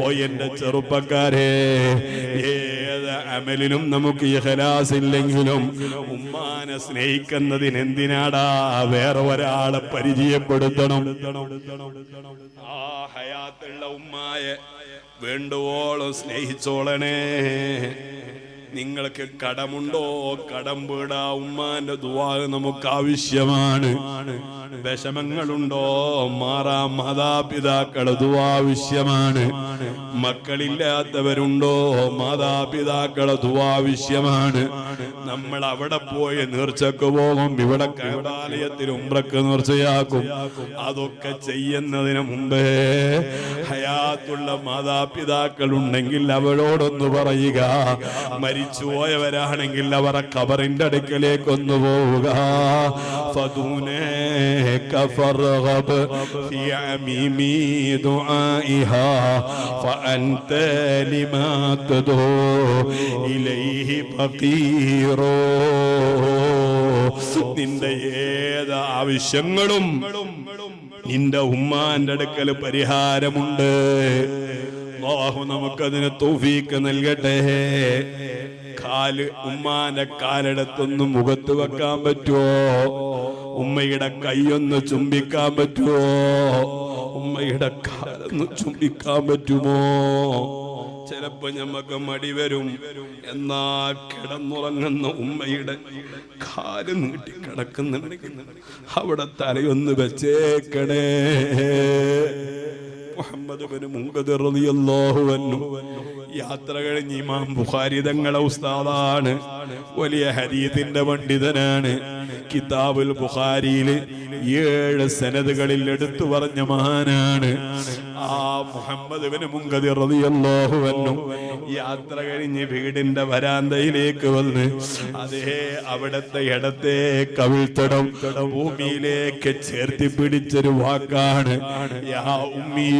ഓ എന്റെ ചെറുപ്പക്കാരെ ഏത് അമലിലും നമുക്ക് ഇഹലാസില്ലെങ്കിലും ഉമ്മാനെ സ്നേഹിക്കുന്നതിന് എന്തിനാടാ വേറെ ഒരാളെ പരിചയപ്പെടുത്തണം? ആ ഹയാത്തുള്ള ഉമ്മായെ വേണ്ടുവോളം സ്നേഹിച്ചോളണേ. നിങ്ങൾക്ക് കടമുണ്ടോ? കടം വീടാ ഉമ്മാന്റെ ദുവാ നമുക്ക് ആവശ്യമാണ് വിഷമങ്ങളുണ്ടോ? മാറാം മാതാപിതാക്കളെ ദുവാ ആവശ്യമാണ്. മക്കളില്ലാത്തവരുണ്ടോ? മാതാപിതാക്കളെ ദുവാവശ്യമാണ് നമ്മൾ അവിടെ പോയി നേർച്ചക്ക് പോകും. ഇവിടെ കൈടാലയത്തിൽ ഉമ്രക്ക് നേർച്ചയാക്കും. അതൊക്കെ ചെയ്യുന്നതിന് മുമ്പേ ഹയാത്തുള്ള മാതാപിതാക്കൾ ഉണ്ടെങ്കിൽ അവരോടൊന്ന് പറയുക. മരിച്ചു പോയവരാണെങ്കിൽ അവർ കബറിന്റെ അടുക്കലേക്ക് ഒന്ന് പോവുക. നിന്റെ ഏത് ആവശ്യങ്ങളും നിന്റെ ഉമ്മാന്റെ അടുക്കൽ പരിഹാരമുണ്ട്. അല്ലാഹു നമുക്കതിന് തൗഫീക്ക് നൽകട്ടെ. കാൽ ഉമ്മാന്റെ കാലെടുത്തൊന്ന് മുഖത്ത് വെക്കാൻ പറ്റുമോ ഉമ്മയുടെ കൈയൊന്ന് ചുംബിക്കാൻ പറ്റുമോ ഉമ്മയുടെ കാലൊന്ന് ചുംബിക്കാൻ പറ്റുമോ? ചിലപ്പോ ഞമ്മക്ക് മടി വരും. എന്നാ കിടന്നുറങ്ങുന്ന ഉമ്മയുടെ കാൽ നീട്ടി കിടക്കുന്നുണ്ടെങ്കിൽ അവിടെ തലയൊന്ന് വെച്ചേക്കണേ. യാത്ര കഴിഞ്ഞ് ഇമാം ബുഖാരി തങ്ങളെ ഉസ്താദാണ്. വലിയ ഹരീതിന്റെ പണ്ഡിതനാണ്. കിതാബുൽ ബുഖാരിയിൽ ഏഴ് സനതുകളിൽ എടുത്തു പറഞ്ഞ മഹാനാണ്. ആ മുഹമ്മദ് അൻഹു യാത്ര കഴിഞ്ഞ് വീടിന്റെ വരാന്തയിലേക്ക് വന്ന് അതേ അവിടത്തെ ഇടത്തെ കവിൾത്തടം ഭൂമിയിലേക്ക് ചേർത്തി പിടിച്ചൊരു വാക്കാണ്. യാ ഉമ്മീ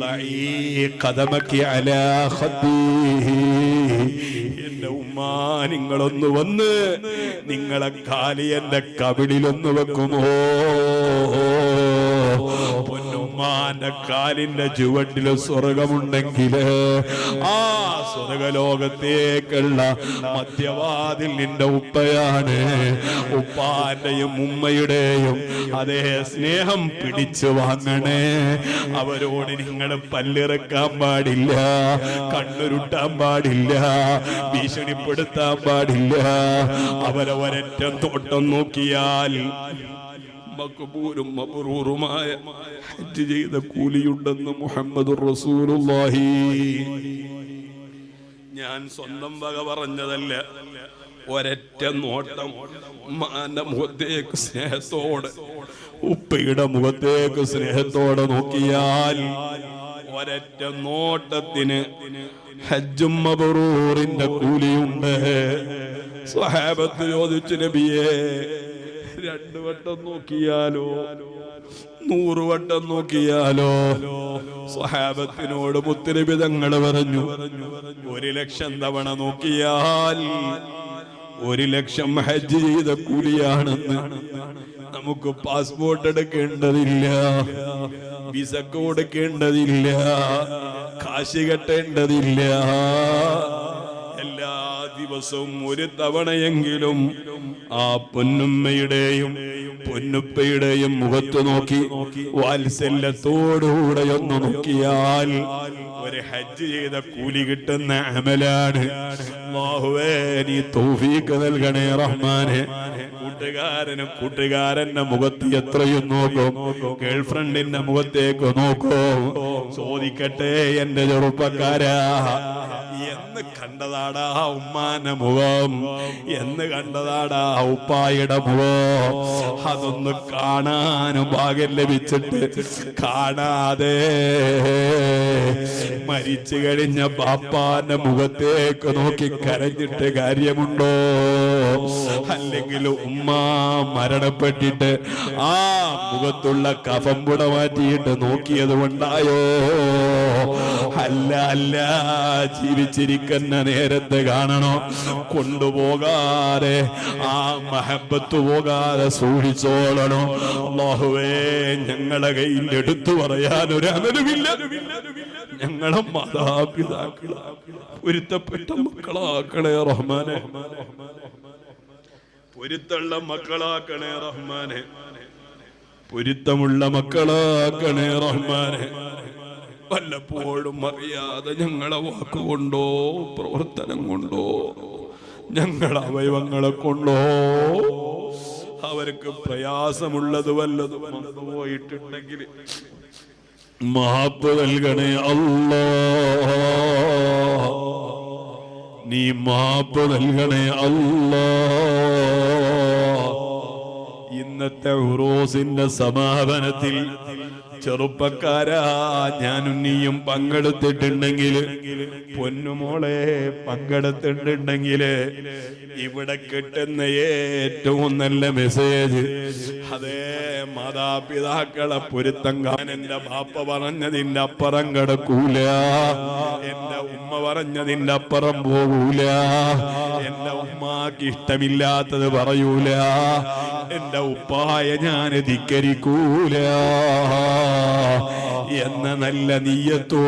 കഥമക്കി ഖദമക്കി അലാ ഖദ്ദീ ഉമ്മ നിങ്ങളൊന്ന് വന്ന് നിങ്ങളെ കാലി എന്റെ കവിളിലൊന്ന് വെക്കുമോ? പൊന്നുമ്മാന്റെ കാലിന്റെ ചുവട്ടിൽ സ്വർഗമുണ്ടെങ്കിൽ ആ സ്വർഗലോകത്തേക്കുള്ള മധ്യവാതിൽ നിന്റെ ഉപ്പയാണ്. ഉപ്പാന്റെയും ഉമ്മയുടെയും അതേ സ്നേഹം പിടിച്ചു വാങ്ങണേ. അവരോട് നിങ്ങൾ പല്ലിറക്കാൻ പാടില്ല കണ്ണുരുട്ടാൻ പാടില്ല ഭീഷണിപ്പെടുത്താൻ പാടില്ല. അവരവരറ്റം തോട്ടം നോക്കിയാൽ മക്ബൂലും മബ്റൂറുമായ ഹജ്ജ് ചെയ്ത കൂലിയുണ്ടെന്ന് മുഹമ്മദ് റസൂലുള്ളാഹി. ഞാൻ സ്വന്തം വക പറഞ്ഞതല്ല ഒരറ്റ നോട്ടം ഉമ്മാന്റെ മുഖത്തേക്ക് സ്നേഹത്തോടെ ഉപ്പയുടെ മുഖത്തേക്ക് സ്നേഹത്തോടെ നോക്കിയാൽ ഒരറ്റ നോട്ടത്തിന് ഹജ്ജും മബറൂറിന്റെ കൂലിയുണ്ട്. സ്വഹാബത്ത് ചോദിച്ചു നബിയേ രണ്ടു വട്ടം നോക്കിയാലോ? നൂറു വട്ടം നോക്കിയാലോ? സ്വഹാബത്തിനോട് മുത്തരബിതങ്ങൾ പറഞ്ഞു ഒരു ലക്ഷം തവണ നോക്കിയാൽ ഒരു ലക്ഷം ഹജ്ജ് ചെയ്ത കൂലിയാണെന്ന് നമുക്ക് പാസ്പോർട്ട് എടുക്കേണ്ടതില്ല വിസക്ക് കൊടുക്കേണ്ടതില്ല കാശ് കെട്ടേണ്ടതില്ല. എല്ലാ ദിവസവും ഒരു തവണയെങ്കിലും ആ പൊന്നുമ്മയുടെയും പൊന്നുപ്പയുടെയും മുഖത്ത് നോക്കി വാത്സല്യത്തോടുകൂടെ ഒന്ന് നോക്കിയാൽ ഒരു ഹജ്ജ് ചെയ്ത കൂലി കിട്ടുന്ന അമലാണ്. നീ നൽകണേ റഹ്മാനെ. കൂട്ടുകാരന് കൂട്ടുകാരന്റെ മുഖത്ത് എത്രയും നോക്കും. ഗേൾഫ്രണ്ടിന്റെ മുഖത്തേക്ക് നോക്കോ. ചോദിക്കട്ടെ എന്റെ ചെറുപ്പക്കാരാ. എന്ന് കണ്ടതാടാ ഉമ്മാന്റെ മുഖം എന്ന് കണ്ടതാടാ ഉപ്പായുടെ മുഖം. അതൊന്ന് കാണാനും ഭാഗ്യം ലഭിച്ചിട്ട് കാണാതെ മരിച്ചു കഴിഞ്ഞ ബാപ്പാന്റെ മുഖത്തേക്ക് നോക്കി കരഞ്ഞിട്ട് കാര്യമുണ്ടോ? അല്ലെങ്കിൽ ഉമ്മ മരണപ്പെട്ടിട്ട് ആ മുഖത്തുള്ള കഫം പുട മാറ്റിയിട്ട് നോക്കിയത് കൊണ്ടായോ? അല്ല അല്ല ജീവിച്ചിരിക്കുന്ന നേരത്ത് കാണണോ? കൊണ്ടുപോകാതെ ആ മഹബത്ത് പോകാതെ സൂക്ഷിച്ചോളണോ? അള്ളാഹുവേ ഞങ്ങളെ കയ്യിൽ എടുത്തു പറയാൻ ഒരു അമലുമില്ല ഞങ്ങളെ മാതാപിതാക്കൾ പൊരുത്തപ്പെട്ട മക്കളാക്കണേ റഹ്മാനെ. പൊരുത്തുള്ള മക്കളാക്കണേ റഹ്മാനെ. പൊരുത്തമുള്ള മക്കളാക്കണേ റഹ്മാനെ. വല്ലപ്പോഴും അറിയാതെ ഞങ്ങളെ വാക്കുകൊണ്ടോ പ്രവർത്തനം കൊണ്ടോ ഞങ്ങളെ അവയവങ്ങളെ കൊണ്ടോ അവർക്ക് പ്രയാസമുള്ളത് വല്ലതും പോയിട്ടുണ്ടെങ്കിൽ മാപ്പ് നൽകണേ അല്ലോ. നീ മാപ്പ് നൽകണേ അല്ലോ. ഇന്നത്തെ ഹുറോസിന്റെ സമാപനത്തിൽ ചെറുപ്പക്കാരാ ഞാൻ നീയും പങ്കെടുത്തിട്ടുണ്ടെങ്കിൽ പൊന്നുമോളെ പങ്കെടുത്തിട്ടുണ്ടെങ്കിൽ ഇവിടെ കിട്ടുന്ന ഏറ്റവും നല്ല മെസ്സേജ് അതേ മാതാപിതാക്കളെ പൊരുത്തം കാണാൻ എന്റെ ബാപ്പ പറഞ്ഞതിന്റെ അപ്പുറം കിടക്കൂല. എന്റെ ഉമ്മ പറഞ്ഞതിന്റെ അപ്പുറം പോകൂല. എന്റെ ഉമ്മാക്ക് ഇഷ്ടമില്ലാത്തത് പറയൂല. എന്റെ ഉപ്പായ ഞാൻ ധിക്കരിക്കൂല. എന്ന നല്ല നീയത്തോട്